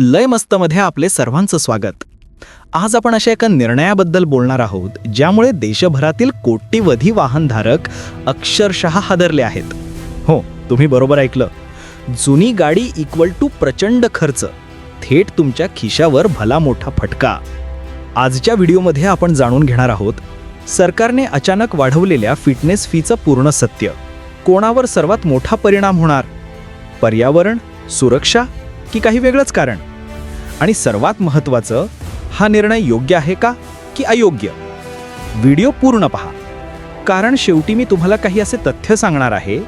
लय मस्तमध्ये आपले सर्वांचं स्वागत. आज आपण अशा एका निर्णयाबद्दल बोलणार आहोत ज्यामुळे देशभरातील कोट्यवधी वाहनधारक अक्षरशः हादरले आहेत. हो तुम्ही बरोबर ऐकलं. जुनी गाडी इक्वल टू प्रचंड खर्च. थेट तुमच्या खिशावर भला मोठा फटका. आजच्या व्हिडिओमध्ये आपण जाणून घेणार आहोत सरकारने अचानक वाढवलेल्या फिटनेस फीचं पूर्ण सत्य. कोणावर सर्वात मोठा परिणाम होणार? पर्यावरण सुरक्षा की काही वेगळंच कारण? आणि सर्वात महत्त्वाचं हा निर्णय योग्य आहे का की अयोग्य? व्हिडिओ पूर्ण पहा. कारण शेवटी मी तुम्हाला काही असे तथ्य सांगणार आहे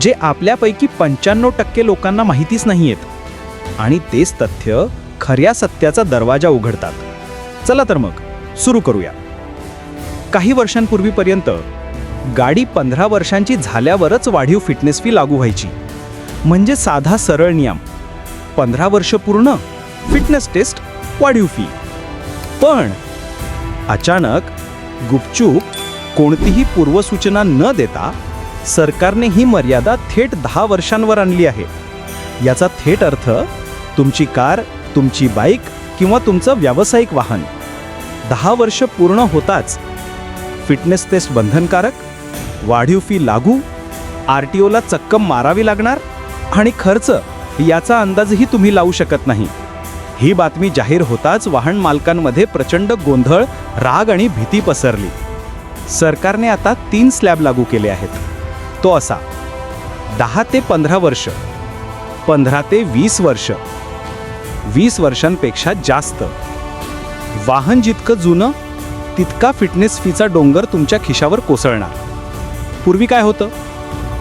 जे आपल्यापैकी पंच्याण्णव टक्के लोकांना माहितीच नाही आहेत आणि तेच तथ्य खऱ्या सत्याचा दरवाजा उघडतात. चला तर मग सुरू करूया. काही वर्षांपूर्वीपर्यंत गाडी पंधरा वर्षांची झाल्यावरच वाढीव फिटनेस फी लागू व्हायची. म्हणजे साधा सरळ नियम. पंधरा वर्ष पूर्ण फिटनेस टेस्ट वाढीव फी. पण अचानक गुपचूप कोणतीही पूर्वसूचना न देता सरकारने ही मर्यादा थेट दहा वर्षांवर आणली आहे. याचा थेट अर्थ तुमची कार तुमची बाईक किंवा तुमचं व्यावसायिक वाहन. दहा वर्ष पूर्ण होताच फिटनेस टेस्ट बंधनकारक वाढीव फी लागू आर टी ओला चक्कम मारावी लागणार आणि खर्च याचा अंदाजही तुम्ही लावू शकत नाही. ही बातमी जाहीर होताच वाहन मालकांमध्ये प्रचंड गोंधळ राग आणि भीती पसरली. सरकारने आता तीन स्लॅब लागू केले आहेत. तो असा दहा ते पंधरा वर्ष पंधरा ते वीस वर्ष वीस वर्षांपेक्षा जास्त. वाहन जितकं जुनं तितका फिटनेस फीचा डोंगर तुमच्या खिशावर कोसळणार. पूर्वी काय होतं?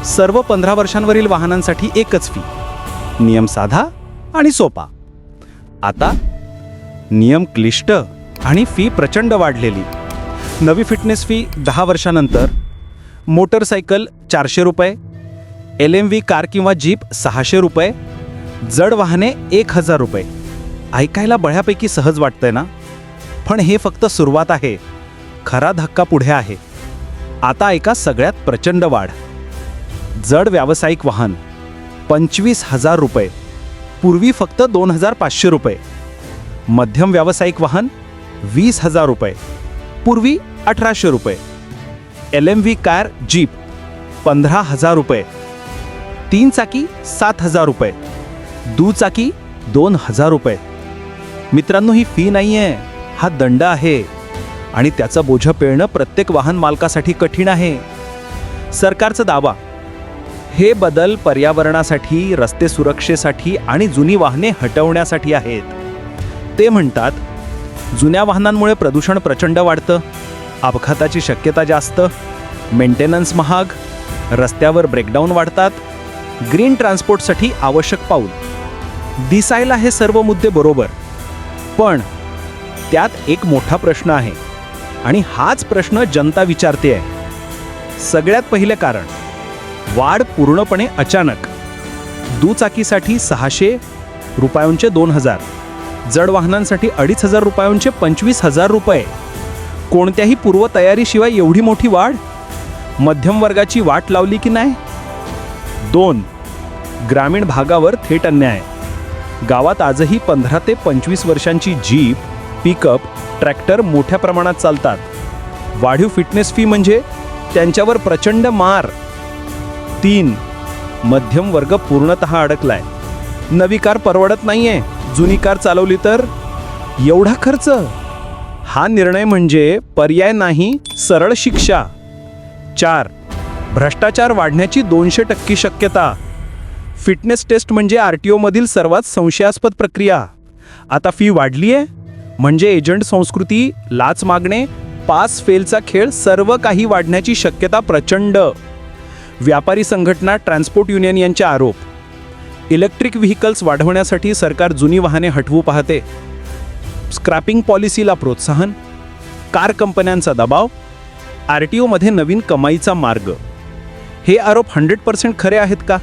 सर्व पंधरा वर्षांवरील वाहनांसाठी एकच फी नियम साधा आणि सोपा. आता नियम क्लिष्ट आणि फी प्रचंड वाढलेली. नवी फिटनेस फी दहा वर्षानंतर मोटरसायकल चारशे रुपये एल एम व्ही कार किंवा जीप सहाशे रुपये जड वाहने एक हजार रुपये. ऐकायला बळ्यापैकी सहज वाटतंय ना? पण हे फक्त सुरुवात आहे. खरा धक्का पुढे आहे. आता ऐका सगळ्यात प्रचंड वाढ. जड व्यावसायिक वाहन पंचवीस हजार रुपये. पूर्वी फक्त दोन हजार पाचशे रुपये. मध्यम व्यावसायिक वाहन वीस हजार रुपये. पूर्वी अठराशे रुपये. L M V car jeep पंधरा हजार रुपये. तीन चाकी सात हजार रुपये. दुचाकी दोन हजार रुपये. मित्रांनो ही फी नाही आहे हा दंड आहे. आणि त्याचा बोझ पेळणं प्रत्येक वाहन मालकासाठी कठीण आहे. सरकारचा दावा हे बदल पर्यावरणासाठी रस्ते सुरक्षेसाठी आणि जुनी वाहने हटवण्यासाठी आहेत. ते म्हणतात जुन्या वाहनांमुळे प्रदूषण प्रचंड वाढतं अपघाताची शक्यता जास्त मेंटेनन्स महाग रस्त्यावर ब्रेकडाऊन वाढतात ग्रीन ट्रान्सपोर्टसाठी आवश्यक पाऊल. दिसायला हे सर्व मुद्दे बरोबर पण त्यात एक मोठा प्रश्न आहे आणि हाच प्रश्न जनता विचारते आहे सगळ्यात पहिलं कारण वाढ पूर्णपणे अचानक. दुचाकीसाठी सहाशे रुपयांचे दोन हजार. जड वाहनांसाठी अडीच हजार रुपयांचे पंचवीस हजार रुपये. कोणत्याही पूर्वतयारीशिवाय एवढी मोठी वाढ? मध्यम वर्गाची वाट लावली की नाही? दोन. ग्रामीण भागावर थेट अन्याय. गावात आजही पंधरा ते पंचवीस वर्षांची जीप पिकअप ट्रॅक्टर मोठ्या प्रमाणात चालतात. वाढीव फिटनेस फी म्हणजे त्यांच्यावर प्रचंड मार. तीन. मध्यम वर्ग पूर्णतः अडकलाय. नवी कार परवडत नाहीये. जुनी कार चालवली तर? एवढा खर्च? हा निर्णय म्हणजे पर्याय नाही सरळ शिक्षा. चार. भ्रष्टाचार वाढण्याची दोनशे टक्के शक्यता. फिटनेस टेस्ट म्हणजे आर टी ओमधील सर्वात संशयास्पद प्रक्रिया. आता फी वाढली आहे म्हणजे एजंट संस्कृती लाच मागणे पास फेलचा खेळ सर्व काही वाढण्याची शक्यता प्रचंड. व्यापारी संघटना ट्रान्सपोर्ट युनियन यांचे आरोप. इलेक्ट्रिक व्हेकल्स वाढवण्यासाठी सरकार जुनी वाहने हटवू पाहते. स्क्रॅपिंग पॉलिसीला प्रोत्साहन. कार कंपन्यांचा दबाव. आर टी ओमध्ये नवीन कमाईचा मार्ग. हे आरोप हंड्रेड पर्सेंट खरे आहेत का?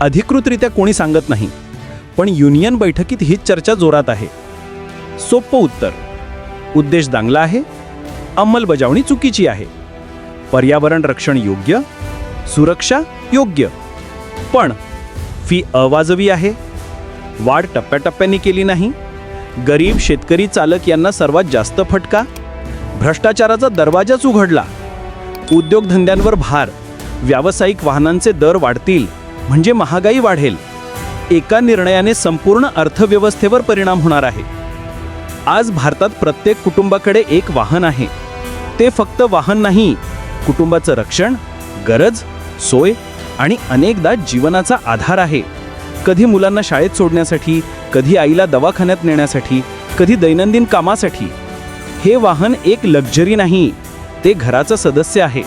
अधिकृतरित्या कोणी सांगत नाही. पण युनियन बैठकीत हीच चर्चा जोरात आहे. सोपं उत्तर. उद्देश दांगला आहे. अंमलबजावणी चुकीची आहे. पर्यावरण रक्षण योग्य. सुरक्षा योग्य. पण फी अवाजवी आहे. वाढ टप्प्याटप्प्याने केली नाही. गरीब शेतकरी चालक यांना सर्वात जास्त फटका. भ्रष्टाचाराचा दरवाजाच उघडला. उद्योगधंद्यांवर भार. व्यावसायिक वाहनांचे दर वाढतील म्हणजे महागाई वाढेल. एका निर्णयाने संपूर्ण अर्थव्यवस्थेवर परिणाम होणार आहे. आज भारतात प्रत्येक कुटुंबाकडे एक वाहन आहे. ते फक्त वाहन नाही कुटुंबाचं रक्षण गरज सोय आणि अनेकदा जीवनाचा आधार आहे. कधी मुलांना शाळेत सोडण्यासाठी कधी आईला दवाखान्यात नेण्यासाठी कधी दैनंदिन कामासाठी. हे वाहन एक लक्झरी नाही ते घराचं सदस्य आहे.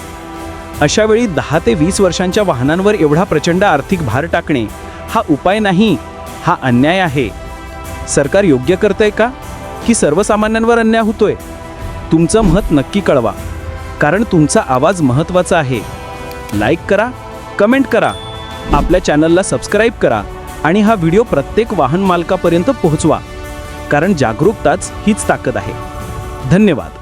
अशावेळी दहा ते वीस वर्षांच्या वाहनांवर एवढा प्रचंड आर्थिक भार टाकणे हा उपाय नाही हा अन्याय आहे. सरकार योग्य करतंय का? की सर्वसामान्यांवर अन्याय होतोय? तुमचं मत नक्की कळवा. कारण तुमचा आवाज महत्त्वाचा आहे. लाईक करा कमेंट करा आपल्या चॅनलला सबस्क्राईब करा आणि हा व्हिडिओ प्रत्येक वाहन मालकापर्यंत पोहोचवा कारण जागरूकताच हीच ताकद आहे. धन्यवाद.